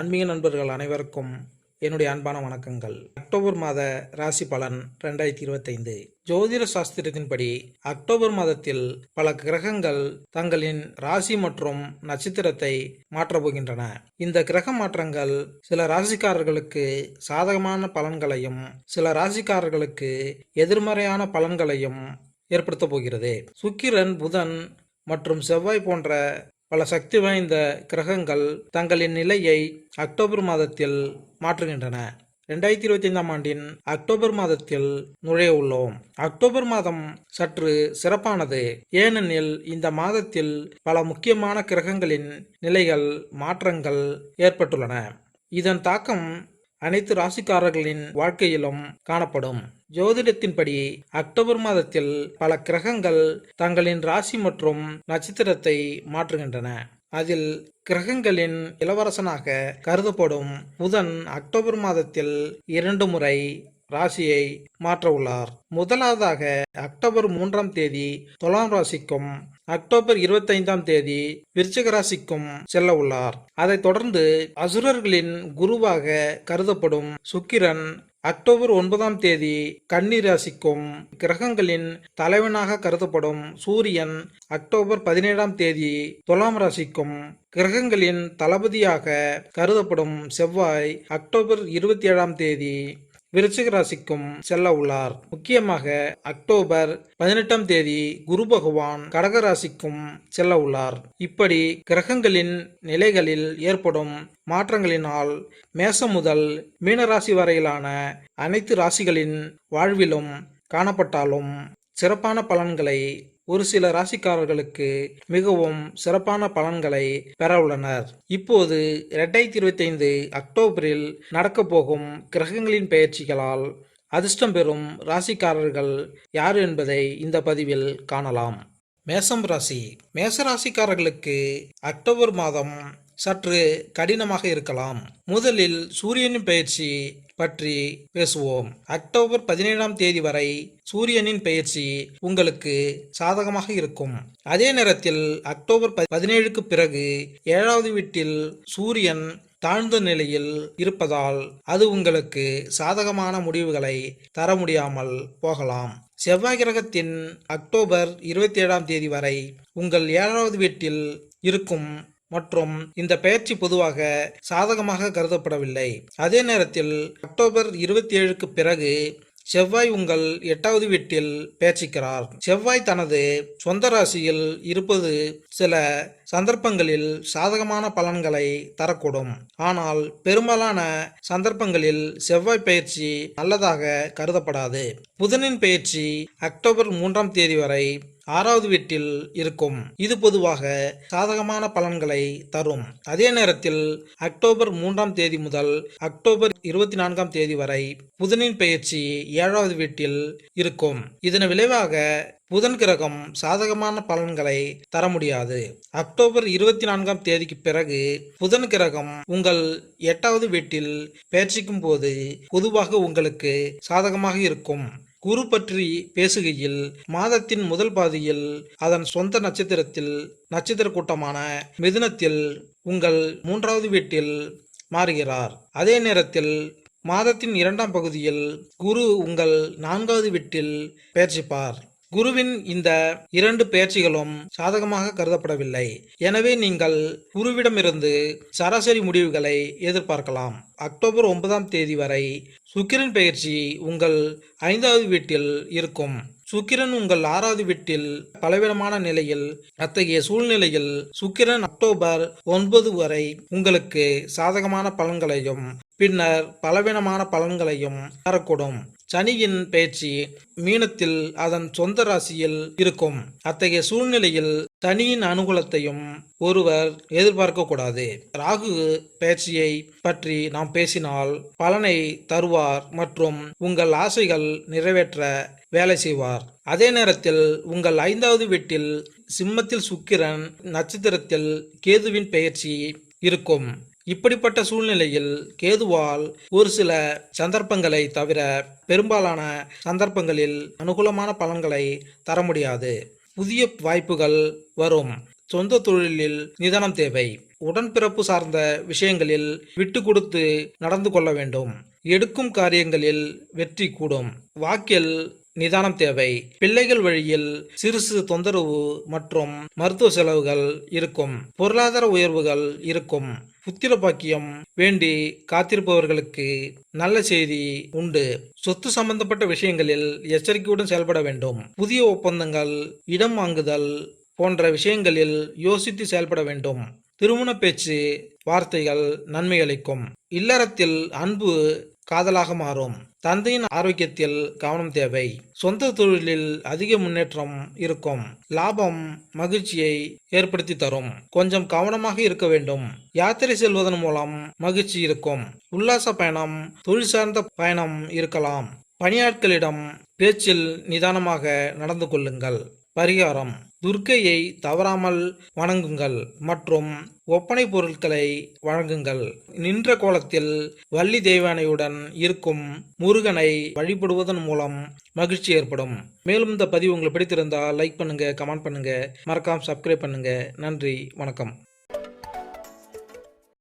ஆன்மீக நண்பர்கள் அனைவருக்கும் என்னுடைய அன்பான வணக்கங்கள். அக்டோபர் மாத ராசி பலன் ரெண்டாயிரத்தி இருபத்தைந்து. ஜோதிட சாஸ்திரத்தின்படி அக்டோபர் மாதத்தில் பல கிரகங்கள் தங்களின் ராசி மற்றும் நட்சத்திரத்தை மாற்றப் போகின்றன. இந்த கிரக மாற்றங்கள் சில ராசிக்காரர்களுக்கு சாதகமான பலன்களையும் சில ராசிக்காரர்களுக்கு எதிர்மறையான பலன்களையும் ஏற்படுத்தப் போகிறது. சுக்கிரன் புதன் மற்றும் செவ்வாய் போன்ற பல சக்தி வாய்ந்த கிரகங்கள் தங்களின் நிலையை அக்டோபர் மாதத்தில் மாற்றுகின்றன. ரெண்டாயிரத்தி இருபத்தி ஐந்தாம் ஆண்டின் அக்டோபர் மாதத்தில் நுழைய உள்ளோம். அக்டோபர் மாதம் சற்று சிறப்பானது. ஏனெனில் இந்த மாதத்தில் பல முக்கியமான கிரகங்களின் நிலைகள் மாற்றங்கள் ஏற்பட்டுள்ளன. இதன் தாக்கம் அனைத்து ராசிக்காரர்களின் வாழ்க்கையிலும் காணப்படும். ஜோதிடத்தின்படி அக்டோபர் மாதத்தில் பல கிரகங்கள் தங்களின் ராசி மற்றும் நட்சத்திரத்தை மாற்றுகின்றன. அதில் கிரகங்களின் இளவரசனாக கருதப்படும் புதன் அக்டோபர் மாதத்தில் இரண்டு முறை ராசியை மாற்ற உள்ளார் முதலாவதாக அக்டோபர் மூன்றாம் தேதி துலாம் ராசிக்கும் அக்டோபர் இருபத்தைந்தாம் தேதி விருச்சிக ராசிக்கும் செல்ல உள்ளார் அதைத் தொடர்ந்து அசுரர்களின் குருவாக கருதப்படும் சுக்கிரன் அக்டோபர் ஒன்பதாம் தேதி கன்னி ராசிக்கும் கிரகங்களின் தலைவனாக கருதப்படும் சூரியன் அக்டோபர் பதினேழாம் தேதி துலாம் ராசிக்கும் கிரகங்களின் தளபதியாக கருதப்படும் செவ்வாய் அக்டோபர் இருபத்தி ஏழாம் தேதி விருச்சிக ராசிக்கும் செல்ல உள்ளார். முக்கியமாக அக்டோபர் பதினெட்டாம் தேதி குரு பகவான் கடக ராசிக்கும் செல்ல உள்ளார். இப்படி கிரகங்களின் நிலைகளில் ஏற்படும் மாற்றங்களினால் மேசம் முதல் மீனராசி வரையிலான அனைத்து ராசிகளின் வாழ்விலும் காணப்பட்டாலும் சிறப்பான பலன்களை ஒரு சில ராசிக்காரர்களுக்கு மிகவும் சிறப்பான பலன்களை பெற உள்ளனர். இப்போது இரண்டாயிரத்தி இருபத்தைந்து அக்டோபரில் நடக்க போகும் கிரகங்களின் பெயர்ச்சிகளால் அதிர்ஷ்டம் பெறும் ராசிக்காரர்கள் யார் என்பதை இந்த பதிவில் காணலாம். மேசம் ராசி. மேச ராசிக்காரர்களுக்கு அக்டோபர் மாதம் சற்று கடினமாக இருக்கலாம். முதலில் சூரியனின் பயிற்சி பற்றி பேசுவோம். அக்டோபர் பதினேழாம் தேதி வரை சூரியனின் பெயர்ச்சி உங்களுக்கு சாதகமாக இருக்கும். அதே நேரத்தில் அக்டோபர் பதினேழுக்கு பிறகு ஏழாவது வீட்டில் சூரியன் தாழ்ந்த நிலையில் இருப்பதால் அது உங்களுக்கு சாதகமான முடிவுகளை தர முடியாமல் போகலாம். செவ்வாய் கிரகத்தின் அக்டோபர் இருபத்தி ஏழாம் தேதி வரை உங்கள் ஏழாவது வீட்டில் இருக்கும் மற்றும் இந்த பெயர்ச்சி பொதுவாக சாதகமாக கருதப்படவில்லை. அதே நேரத்தில் அக்டோபர் இருபத்தி ஏழுக்கு பிறகு செவ்வாய் உங்கள் எட்டாவது வீட்டில் பேச்சிக்கிறார். செவ்வாய் தனது சொந்த ராசியில் இருப்பது சில சந்தர்ப்பங்களில் சாதகமான பலன்களை தரக்கூடும். ஆனால் பெரும்பாலான சந்தர்ப்பங்களில் செவ்வாய் பயிற்சி நல்லதாக கருதப்படாது. புதனின் பயிற்சி அக்டோபர் மூன்றாம் தேதி வரை ஆறாவது வீட்டில் இருக்கும். இது பொதுவாக சாதகமான பலன்களை தரும். அதே நேரத்தில் அக்டோபர் மூன்றாம் தேதி முதல் அக்டோபர் இருபத்தி நான்காம் தேதி வரை புதனின் பயிற்சி ஏழாவது வீட்டில் இருக்கும். இதன் விளைவாக புதன் கிரகம் சாதகமான பலன்களை தர முடியாது. அக்டோபர் இருபத்தி நான்காம் தேதிக்கு பிறகு புதன் கிரகம் உங்கள் எட்டாவது வீட்டில் பயிற்சிக்கும் போது பொதுவாக உங்களுக்கு சாதகமாக இருக்கும். குரு பற்றி பேசுகையில் மாதத்தின் முதல் பாதியில் அதன் சொந்த நட்சத்திரத்தில் நட்சத்திர கூட்டமான மிதுனத்தில் உங்கள் மூன்றாவது வீட்டில் மாறுகிறார். அதே நேரத்தில் மாதத்தின் இரண்டாம் பகுதியில் குரு உங்கள் நான்காவது வீட்டில் பயிற்சிப்பார். குருவின் இந்த இரண்டு பெயர்ச்சிகளும் சாதகமாக கருதப்படவில்லை. எனவே நீங்கள் குருவிடமிருந்து சராசரி முடிவுகளை எதிர்பார்க்கலாம். அக்டோபர் ஒன்பதாம் தேதி வரை சுக்கிரன் பயிற்சி உங்கள் ஐந்தாவது வீட்டில் இருக்கும். சுக்கிரன் உங்கள் ஆறாவது வீட்டில் பலவிதமான நிலையில் அத்தகைய சூழ்நிலையில் சுக்கிரன் அக்டோபர் ஒன்பது வரை உங்களுக்கு சாதகமான பலன்களையும் பின்னர் பலவீனமான பலன்களையும் தரக்கூடும். சனியின் பயிற்சி மீனத்தில் அதன் சொந்த ராசியில் இருக்கும். அத்தகைய சூழ்நிலையில் சனியின் அனுகூலத்தையும் ஒருவர் எதிர்பார்க்க கூடாது. ராகு பயிற்சியை பற்றி நாம் பேசினால் பலனை தருவார் மற்றும் உங்கள் ஆசைகள் நிறைவேற்ற வேலை செய்வார். அதே நேரத்தில் உங்கள் ஐந்தாவது வீட்டில் சிம்மத்தில் சுக்கிரன் நட்சத்திரத்தில் கேதுவின் பெயர்ச்சி இருக்கும். இப்படிப்பட்ட சூழ்நிலையில் கேதுவால் ஒரு சில சந்தர்ப்பங்களை தவிர பெரும்பாலான சந்தர்ப்பங்களில் அனுகூலமான பலன்களை தர முடியாது. புதிய வாய்ப்புகள் வரும். சொந்த தொழிலில் நிதானம் தேவை. உடன்பிறப்பு சார்ந்த விஷயங்களில் விட்டு கொடுத்து நடந்து கொள்ள வேண்டும். எடுக்கும் காரியங்களில் வெற்றி கூடும். வாக்கில் நிதானம் தேவை. பிள்ளைகள் வழியில் சிறு சிறு தொந்தரவு மற்றும் மருத்துவ செலவுகள் இருக்கும். பொருளாதார உயர்வுகள் இருக்கும். புத்திர பாக்கியம் வேண்டி காத்திருப்பவர்களுக்கு நல்ல செய்தி உண்டு. சொத்து சம்பந்தப்பட்ட விஷயங்களில் எச்சரிக்கையுடன் செயல்பட வேண்டும். புதிய ஒப்பந்தங்கள் இடம் வாங்குதல் போன்ற விஷயங்களில் யோசித்து செயல்பட வேண்டும். திருமண பேச்சு வார்த்தைகள் நன்மை அளிக்கும். இல்லறத்தில் அன்பு காதலாக மாறும். தந்தையின் ஆரோக்கியத்தில் கவனம் தேவை. சொந்த தொழிலில் அதிக முன்னேற்றம் இருக்கும். லாபம் மகிழ்ச்சியை ஏற்படுத்தி தரும். கொஞ்சம் கவனமாக இருக்க வேண்டும். யாத்திரை செல்வதன் மூலம் மகிழ்ச்சி இருக்கும். உல்லாச பயணம் தொழில் சார்ந்த பயணம் இருக்கலாம். பணியாட்களிடம் பேச்சில் நிதானமாக நடந்து கொள்ளுங்கள். பரிகாரம். துர்க்கையை தவறாமல் வணங்குங்கள் மற்றும் ஒப்பனை பொருட்களை வழங்குங்கள். நின்ற கோலத்தில் வள்ளி தெய்வானையுடன் இருக்கும் முருகனை வழிபடுவதன் மூலம் மகிழ்ச்சி ஏற்படும். மேலும் இந்த பதிவு உங்களுக்கு பிடித்திருந்தால் லைக் பண்ணுங்க கமெண்ட் பண்ணுங்க. மறக்காம சப்ஸ்கிரைப் பண்ணுங்க. நன்றி வணக்கம்.